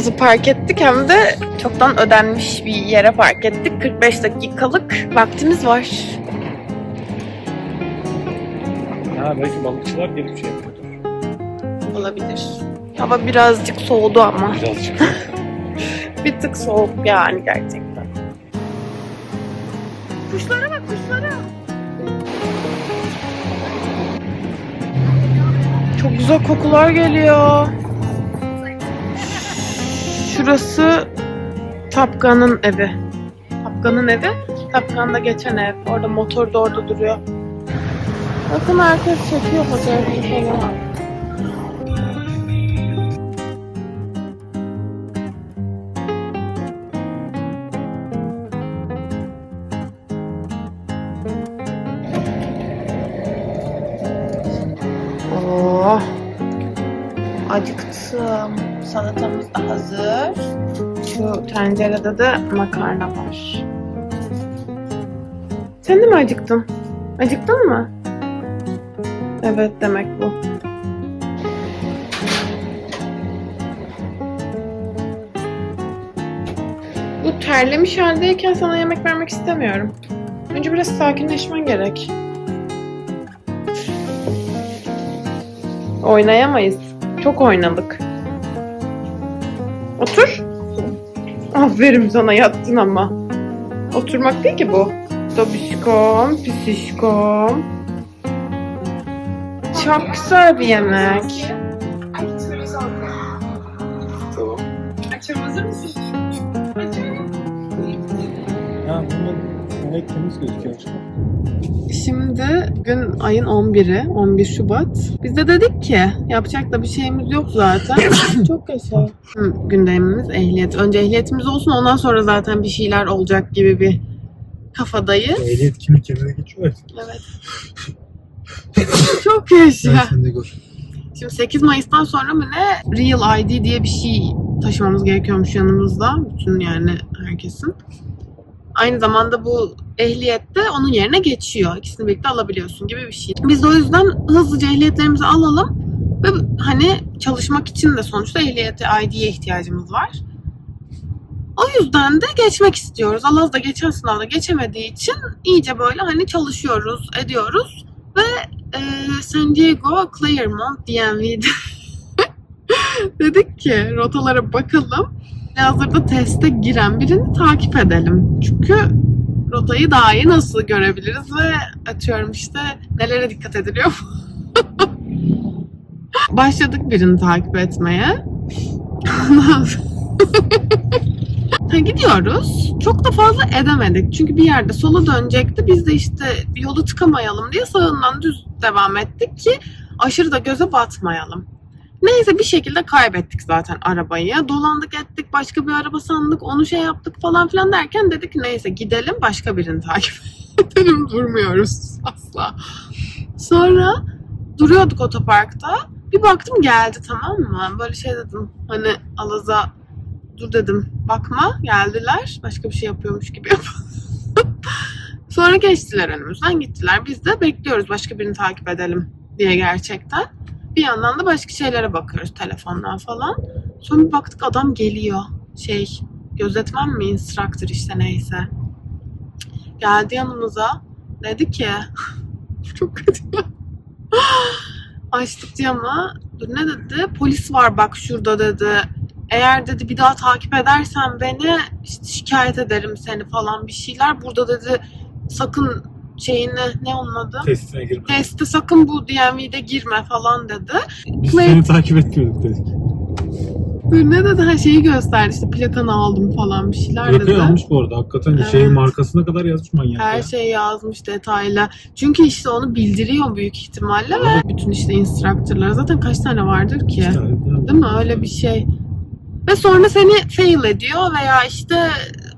Arabamızı park ettik hem de çoktan ödenmiş bir yere park ettik. 45 dakikalık vaktimiz var. Ha belki balıkçılar gelip şey yapıyordur. Olabilir. Hava birazcık soğudu ama. Birazcık. Bir tık soğuk yani gerçekten. Kuşlara bak kuşlara. Çok güzel kokular geliyor. Şurası Tapkan'ın evi. Tapkan'ın evi. Tapkan'da geçen ev. Orada motor da orada duruyor. Bakın herkes çekiyor fotoğrafını falan. Salatamız da hazır. Şu tencerede de makarna var. Sen de mi acıktın? Acıktın mı? Evet demek bu. Bu terlemiş haldeyken sana yemek vermek istemiyorum. Önce biraz sakinleşmen gerek. Oynayamayız. Çok oynadık. Otur. Aferin sana yattın ama. Oturmak değil ki bu. Dobişkom, pisişkom. Çok güzel bir yemek. Evet temiz gözüküyor aşkım. Şimdi gün ayın 11'i, 11 Şubat. Biz de dedik ki yapacak da bir şeyimiz yok zaten. Çok yaşa. Gündemimiz ehliyet. Önce ehliyetimiz olsun ondan sonra zaten bir şeyler olacak gibi bir kafadayız. Ehliyet kimlik yerine geçiyor. Evet. Çok yaşa. Gel sen de gör. Şimdi 8 Mayıs'tan sonra mı ne Real ID diye bir şey taşımamız gerekiyormuş yanımızda. Bütün yani herkesin. Aynı zamanda bu ehliyette onun yerine geçiyor. İkisini birlikte alabiliyorsun gibi bir şey. Biz de o yüzden hızlıca ehliyetlerimizi alalım. Ve hani çalışmak için de sonuçta ehliyete, ID'ye ihtiyacımız var. O yüzden de geçmek istiyoruz. Alaz da geçen sınavda geçemediği için iyice böyle hani çalışıyoruz, ediyoruz. Ve e, San Diego, Claremont, DMV'de dedik ki rotalara bakalım. Hazırda teste giren birini takip edelim. Çünkü rotayı daha iyi nasıl görebiliriz ve atıyorum işte nelere dikkat ediliyor. Başladık birini takip etmeye. Ha, gidiyoruz. Çok da fazla edemedik. Çünkü bir yerde sola dönecekti. Biz de işte yolu tıkamayalım diye sağından düz devam ettik ki aşırı da göze batmayalım. Neyse bir şekilde kaybettik zaten arabayı. Dolandık ettik başka bir araba sandık onu şey yaptık falan filan derken dedik neyse gidelim başka birini takip edelim durmuyoruz asla. Sonra duruyorduk otoparkta bir baktım geldi tamam mı? Böyle şey dedim hani Alaz'a dur dedim bakma geldiler başka bir şey yapıyormuş gibi. Sonra geçtiler önümüzden gittiler. Biz de bekliyoruz başka birini takip edelim diye gerçekten. Bir yandan da başka şeylere bakıyoruz telefondan falan. Sonra bir baktık adam geliyor. Şey gözetmen mi instructor işte neyse. Geldi yanımıza. Dedi ki çok kötü. Açtık camı. Dur ne dedi? Polis var bak şurada dedi. Eğer dedi bir daha takip edersen beni işte şikayet ederim seni falan bir şeyler. Burada dedi sakın şeyini ne onun adı? Testine girme. Teste sakın bu DMV'de girme falan dedi. Biz Clay- seni takip etmiyorduk dedik. Ne dedi? Her şeyi gösterdi işte plakanı aldım falan bir şeyler dedi. Plakayı almış bu arada. Hakikaten Evet. şeyin markasına kadar yazmış manyak Her ya. şey yazmış detaylı. Çünkü işte onu bildiriyor büyük ihtimalle ve bütün işte instructorlar zaten kaç tane vardır ki? İki tane. Değil mi? Öyle bir şey. Ve sonra seni fail ediyor veya işte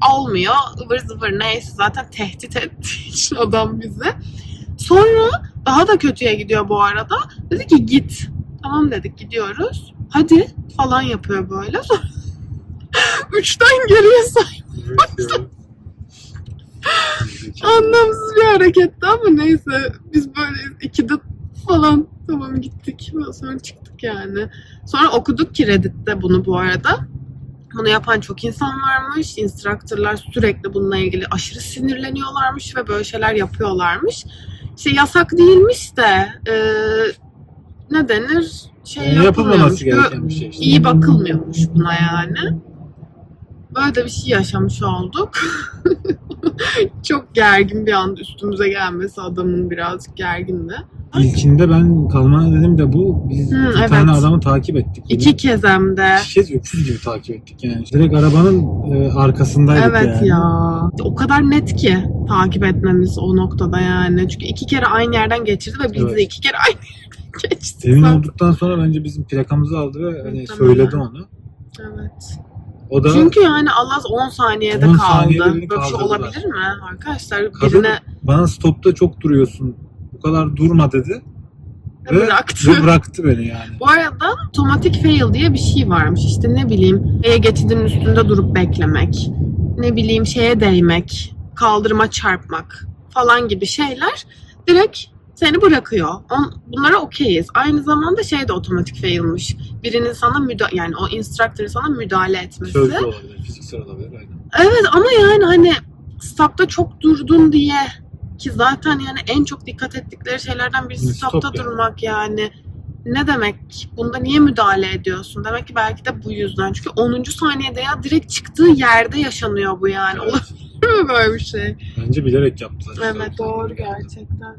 almıyor. ıvır zıvır neyse zaten tehdit ettiği için adam bizi. Sonra daha da kötüye gidiyor bu arada. Dedi ki git. Tamam dedik gidiyoruz. Hadi falan yapıyor böyle. Sonra Üçten geriye say. Anlamsız bir hareketti ama neyse. Biz böyle ikide falan tamam gittik. Sonra çıktık yani. Sonra okuduk ki Reddit'te bunu bu arada. Bunu yapan çok insan varmış. Instructor'lar sürekli bununla ilgili aşırı sinirleniyorlarmış ve böyle şeyler yapıyorlarmış. İşte yasak değilmiş de e, ne denir? Şey Yani yapılmaması gereken bir şey işte. İyi bakılmıyormuş buna yani. Böyle de bir şey yaşamış olduk. çok gergin bir anda üstümüze gelmesi adamın birazcık gergindi. İlkinde ben kalma dedim de bu. Biz Hı, iki evet. tane adamı takip ettik. İki kez hem de. İki kez öküz gibi takip ettik yani. Direkt arabanın e, arkasındaydık Evet yani. ya. O kadar net ki takip etmemiz o noktada yani. Çünkü iki kere aynı yerden geçirdi ve biz Evet. de iki kere aynı yerden geçtik. Emin olduktan sonra bence bizim plakamızı aldı ve hani Muhtemelen. söyledi onu. Evet. O da Çünkü yani Allah 10 saniyede 10 kaldı. saniyede Böyle bir şey olabilir mi arkadaşlar? Kadın Birine bana stopta çok duruyorsun. Bu kadar durma dedi. Ve, bıraktı. ve bıraktı beni yani. Bu arada otomatik fail diye bir şey varmış. İşte ne bileyim şeye geçidin üstünde durup beklemek. Ne bileyim şeye değmek. Kaldırıma çarpmak falan gibi şeyler direkt seni bırakıyor. On, bunlara okeyiz. Aynı zamanda şey de otomatik failmiş. Birinin sana müdahale yani o instructor'ın sana müdahale etmesi. Sözlü olabilir, fiziksel olabilir aynen. Evet ama yani hani stopta çok durdun diye ki zaten yani en çok dikkat ettikleri şeylerden birisi Stop stopta yani. durmak yani. Ne demek? Bunda niye müdahale ediyorsun? Demek ki belki de bu yüzden. Çünkü 10. saniyede ya direkt çıktığı yerde yaşanıyor bu yani. Evet. Olabilir mi böyle bir şey? Bence bilerek yaptılar. Evet doğru gerçekten.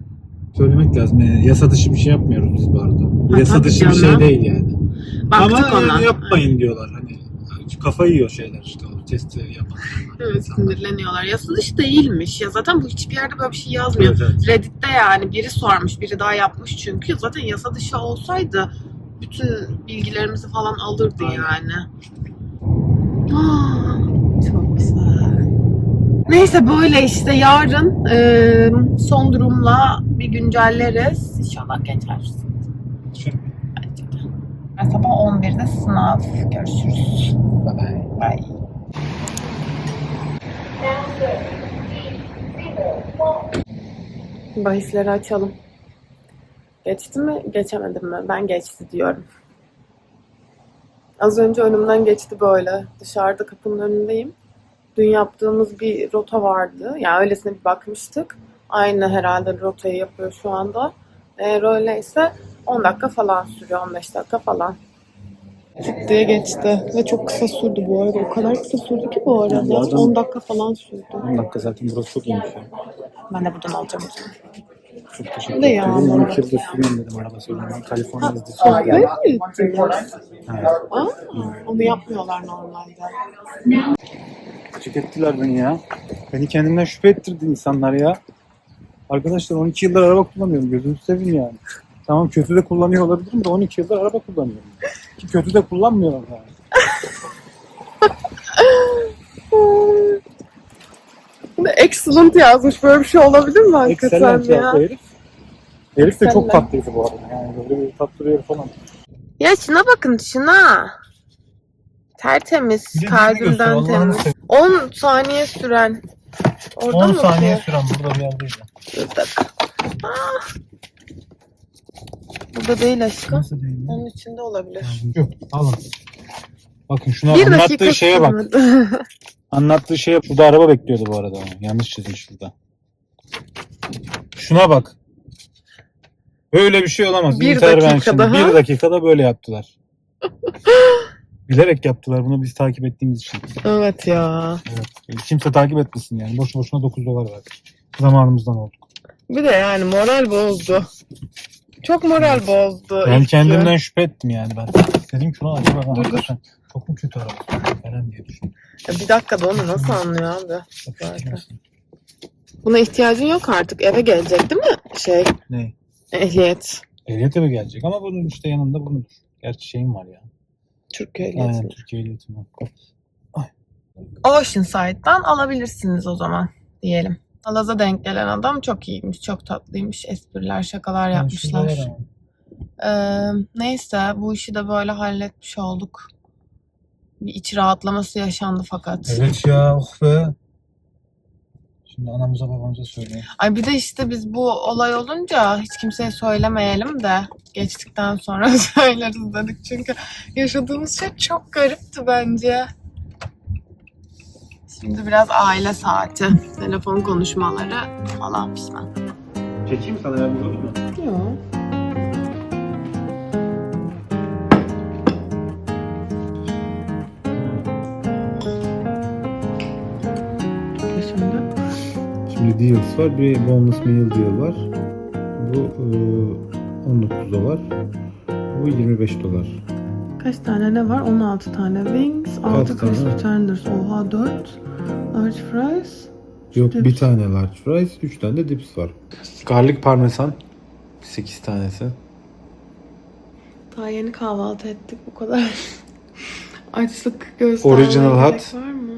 Söylemek lazım. Yani yasa dışı bir şey yapmıyoruz biz bu arada. Ha, yasa dışı bir şey değil yani. Baktık Ama ona. yapmayın diyorlar. Hani kafa yiyor şeyler işte o testi yapan. Evet, insanlar. sinirleniyorlar. Yasa dışı değilmiş. Ya zaten bu hiçbir yerde böyle bir şey yazmıyor. Evet, evet. Reddit'te yani biri sormuş, biri daha yapmış çünkü zaten yasa dışı olsaydı bütün bilgilerimizi falan alırdı Aynen. yani. Ah, çok güzel. Neyse böyle işte yarın e, son durumla bir güncelleriz. İnşallah geçer. Bence de. Ben sabah 11'de sınav. Görüşürüz. Bye bye. Bye. Bahisleri açalım. Geçti mi, geçemedim mi? Ben geçti diyorum. Az önce önümden geçti böyle. Dışarıda kapının önündeyim. Dün yaptığımız bir rota vardı. Yani öylesine bir bakmıştık. Aynı herhalde rotayı yapıyor şu anda. Eğer öyleyse 10 dakika falan sürüyor, 15 dakika falan. Tık diye geçti. Ve çok kısa sürdü bu arada. O kadar kısa sürdü ki bu arada. Bu adam- 10 dakika falan sürdü. 10 dakika zaten burası çok iyiymiş ya. Ben de buradan alacağım o zaman. Çok teşekkür Ne ederim. ya? 12 yıldır sürüyorum dedim araba sürüyorum. Ben Kaliforniya Sohbet geldim. mi. Aa, onu yapmıyorlar normalde. Küçük ettiler beni ya. Beni kendimden şüphe ettirdi insanlar ya. Arkadaşlar 12 yıldır araba kullanıyorum. Gözünüzü seveyim yani. Tamam kötü de kullanıyor olabilirim de 12 yıldır araba kullanıyorum. Ki kötü de kullanmıyorum yani. Excellent yazmış. Böyle bir şey olabilir mi hakikaten Excellent ya? herif. Herif de çok tatlıydı bu arada. Yani böyle bir tatlı bir herif falan. Ya şuna bakın şuna. Tertemiz. Bir de Kalbimden Allah'ını temiz. seveyim. 10 saniye süren. Orada 10 mı saniye süren burada bir yerdeydi. Dur bir dakika. Aa. Burada değil aşkım. Nasıl değil ya? Onun içinde olabilir. Yok alın. Bakın şuna Bir dakika anlattığı şeye bak. sürmedi. Anlattığı şeye şurada araba bekliyordu bu arada. Yanlış çizmiş şurada. Şuna bak. Böyle bir şey olamaz. Bir Intervention. dakikada, Bir ha? dakikada böyle yaptılar. Bilerek yaptılar bunu biz takip ettiğimiz için. evet ya. Evet. Kimse takip etmesin yani. Boşu boşuna 9 dolar verdik. Zamanımızdan olduk. Bir de yani moral bozdu. Çok moral bozdu. Ben ilk kendimden şüphe ettim yani ben. Dedim ki ulan acaba ben Dur, hakikaten çok mu kötü araba falan diye düşündüm. Ya Bir dakikada onu nasıl anlıyor abi? Zaten. Buna ihtiyacın yok artık. Eve gelecek değil mi? Şey, Ne? ehliyet. Ehliyete mi gelecek? Ama bunun işte yanında bulunur. Gerçi şeyim var ya. Türk ehliyeti. Aynen Türkiye ehliyetim var. Oceanside'dan alabilirsiniz o zaman diyelim. Alaz'a denk gelen adam çok iyiymiş, çok tatlıymış. Espriler, şakalar yapmışlar. Ee, neyse bu işi de böyle halletmiş olduk. Bir iç rahatlaması yaşandı fakat. Evet ya oh be. Şimdi anamıza babamıza söyleyeyim. Ay bir de işte biz bu olay olunca hiç kimseye söylemeyelim de geçtikten sonra söyleriz dedik. Çünkü yaşadığımız şey çok garipti bence. Şimdi biraz aile saati, telefon konuşmaları falan pişman. Çekeyim sana ya burada mı? Yok. Şimdi Şimdi deals var. Bir bonus meal deal var. Bu e, 19 dolar. Bu 25 dolar. kaç tane ne var? 16 tane wings, 6 Altı tane. crispy tenders, oha 4, large fries. Yok Dips. bir tane large fries, 3 tane de dips var. Garlic parmesan 8 tanesi. Daha yeni kahvaltı ettik bu kadar. Açlık göstermeye Original gerek hot. var mı?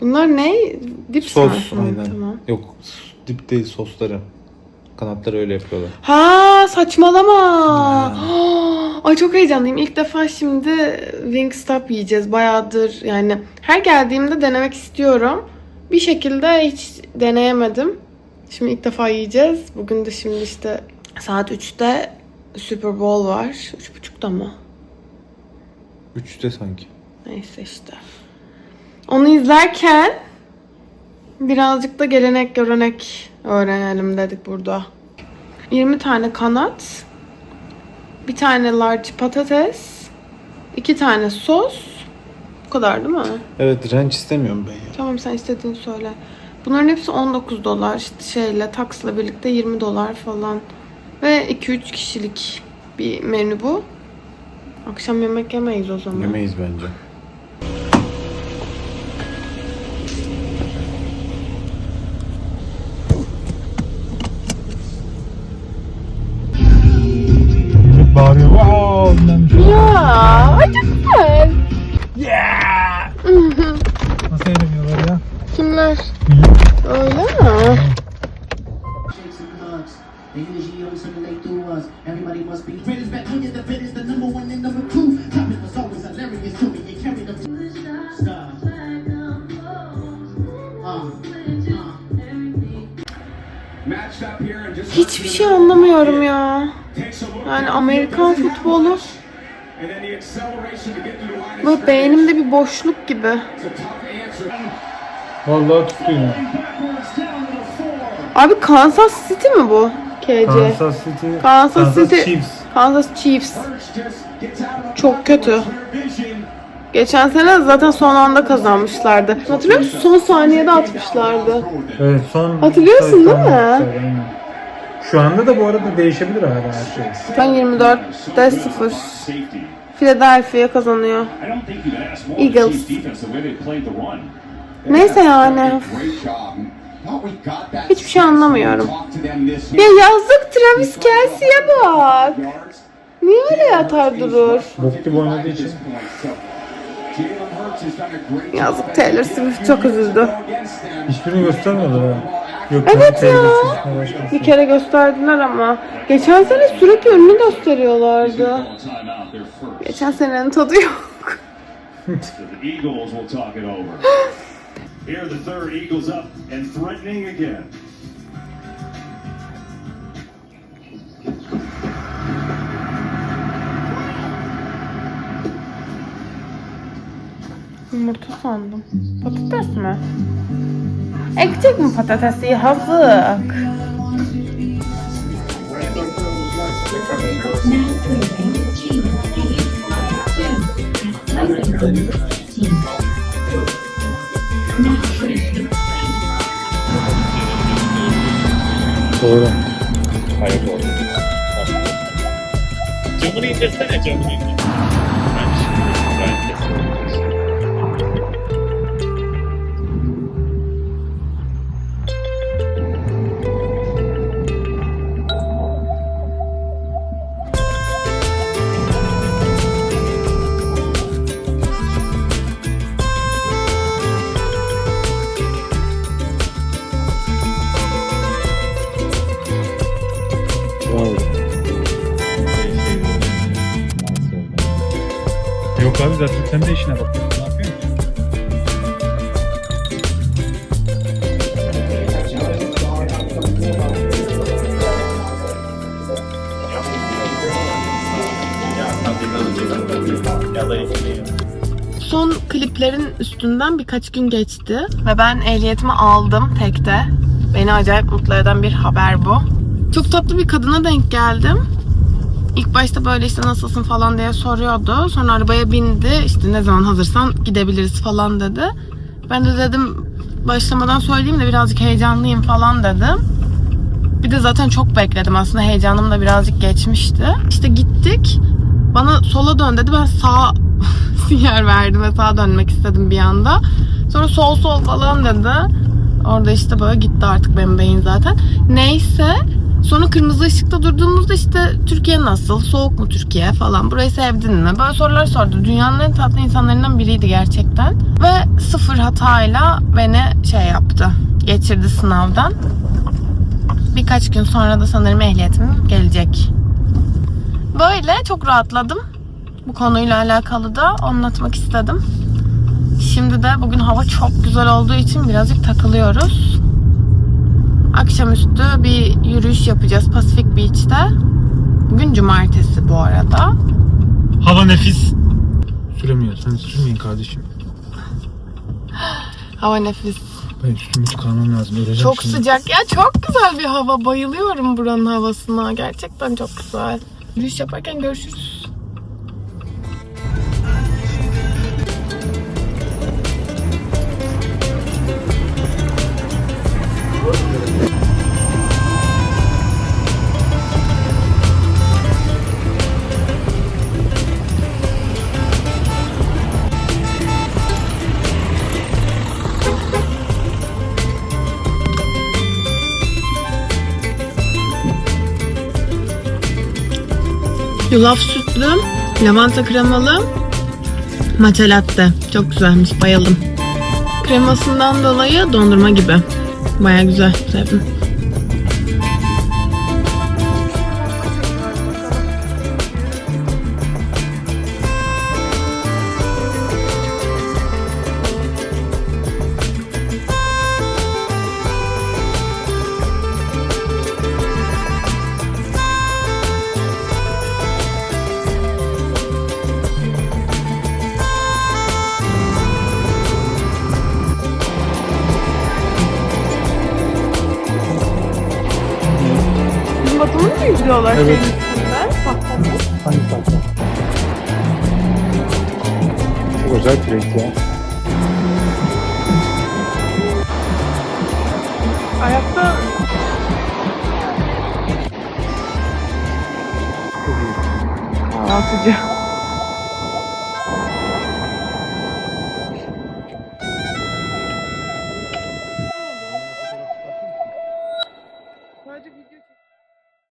Bunlar ne? Dips Sos? Hı, aynen. Tamam. Yok dip değil sosları. Kanatları öyle yapıyorlar. Ha saçmalama. Ay çok heyecanlıyım. İlk defa şimdi Wingstop yiyeceğiz. Bayağıdır yani her geldiğimde denemek istiyorum. Bir şekilde hiç deneyemedim. Şimdi ilk defa yiyeceğiz. Bugün de şimdi işte saat 3'te Super Bowl var. 3.30'da mı? 3'te sanki. Neyse işte. Onu izlerken birazcık da gelenek görenek öğrenelim dedik burada. 20 tane kanat, bir tane large patates, iki tane sos. Bu kadar değil mi? Evet ranch istemiyorum ben ya. Tamam sen istediğini söyle. Bunların hepsi 19 dolar işte şeyle taksla birlikte 20 dolar falan. Ve 2-3 kişilik bir menü bu. Akşam yemek yemeyiz o zaman. Yemeyiz bence. Wow! Ya, ay çok güzel. Yeah! Nasıl eğleniyorlar ya? Kimler? Öyle mi? Hiçbir şey anlamıyorum ya. Yani Amerikan futbolu böyle beynimde bir boşluk gibi. Vallahi the four. Abi Kansas City mi bu? KC. Kansas City. Kansas City. Chiefs. Kansas Chiefs. Çok kötü. Geçen sene zaten son anda kazanmışlardı. Hatırlıyor musun? Son saniyede atmışlardı. Evet son Hatırlıyorsun değil mi? Aynen. Şu anda da bu arada değişebilir hala her şey. Ben 24'te 0. Safety. Philadelphia kazanıyor. Eagles. Neyse yani. Hiçbir şey anlamıyorum. Ya yazık Travis Kelsey'e bak. Niye öyle yatar durur? Bok gibi oynadığı için. Yazık Taylor Swift çok üzüldü. Hiçbirini göstermiyorlar ha. Yok, Evet ya. Bir kere gösterdiler ama. Geçen sene sürekli önünü gösteriyorlardı. Geçen senenin tadı yok. Here the third Eagles up and threatening again. Yumurta sandım. Patates mi? Ekecek mi patatesi? Yazık. Doğru. Camını indirsene camını indir. Ben Yok abi zaten sen de işine. Ne yapıyorsun? Son klip Alplerin üstünden birkaç gün geçti ve ben ehliyetimi aldım tekte. Beni acayip mutlu eden bir haber bu. Çok tatlı bir kadına denk geldim. İlk başta böyle işte nasılsın falan diye soruyordu. Sonra arabaya bindi. İşte ne zaman hazırsan gidebiliriz falan dedi. Ben de dedim başlamadan söyleyeyim de birazcık heyecanlıyım falan dedim. Bir de zaten çok bekledim aslında heyecanım da birazcık geçmişti. İşte gittik. Bana sola dön dedi. Ben sağ sinyal verdim ve sağa dönmek istedim bir anda. Sonra sol sol falan dedi. Orada işte böyle gitti artık benim beyin zaten. Neyse. Sonra kırmızı ışıkta durduğumuzda işte Türkiye nasıl? Soğuk mu Türkiye falan? Burayı sevdin mi? Böyle sorular sordu. Dünyanın en tatlı insanlarından biriydi gerçekten. Ve sıfır hatayla beni şey yaptı. Geçirdi sınavdan. Birkaç gün sonra da sanırım ehliyetim gelecek. Böyle çok rahatladım. Bu konuyla alakalı da anlatmak istedim. Şimdi de bugün hava çok güzel olduğu için birazcık takılıyoruz. Akşamüstü bir yürüyüş yapacağız Pacific Beach'te. Bugün cumartesi bu arada. Hava nefis. Süremiyor. Sen sürmeyin kardeşim. Hava nefis. Ben üstümü çıkarmam lazım. Öleceğim Çok şimdi. sıcak ya çok güzel bir hava. Bayılıyorum buranın havasına. Gerçekten çok güzel. Yürüyüş yaparken görüşürüz. Yulaf sütlü, lavanta kremalı, matcha latte. Çok güzelmiş, bayıldım. Kremasından dolayı dondurma gibi. Baya güzel, sevdim. Batımını mı izliyorlar Evet. şeyin üstünden? Tahtanın. Hangi tahta? Çok acayip bir renk ya. Ayakta kahvaltıcı.